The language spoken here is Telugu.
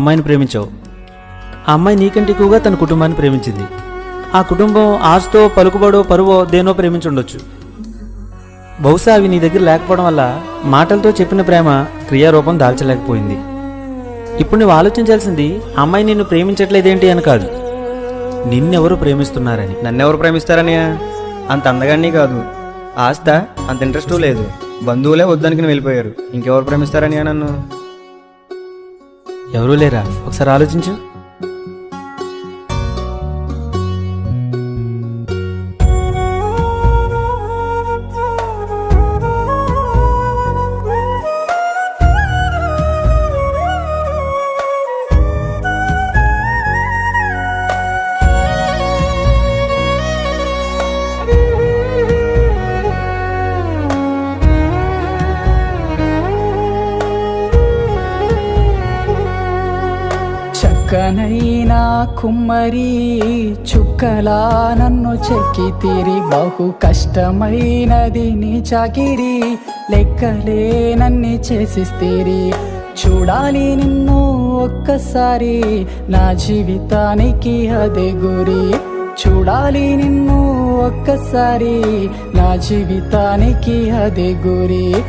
అమ్మాయిని ప్రేమించావు. ఆ అమ్మాయి నీకంటే ఎక్కువగా తన కుటుంబాన్ని ప్రేమించింది. ఆ కుటుంబం ఆస్తో పలుకుబడో పరువో దేనో ప్రేమించుండొచ్చు బహుశా అవి నీ దగ్గర లేకపోవడం వల్ల మాటలతో చెప్పిన ప్రేమ క్రియారూపం దాల్చలేకపోయింది. ఇప్పుడు నువ్వు ఆలోచించాల్సింది ఆ అమ్మాయి నిన్ను ప్రేమించట్లేదేంటి అని కాదు. నిన్నెవరు ప్రేమిస్తున్నారని. నన్నెవరు ప్రేమిస్తారని? అంత అందగాన్ని కాదు. ఆస్త అంత ఇంట్రెస్ట్ లేదు. బంధువులే వద్దనుకుని వెళ్ళిపోయారు. ఇంకెవరు ప్రేమిస్తారని నన్ను? ఎవరూ లేరా? ఒకసారి ఆలోచించు. చుక్కనైనా కుమ్మరి చుక్కలా నన్ను చెక్కితిరి బహు కష్టమైనది నీ చాకిరి. లెక్కలే నన్ని చేసిస్తీరి చూడాలి నిన్ను ఒక్కసారి నా జీవితానికి అదే గురి. చూడాలి నిన్ను ఒక్కసారి నా జీవితానికి అదే గురి.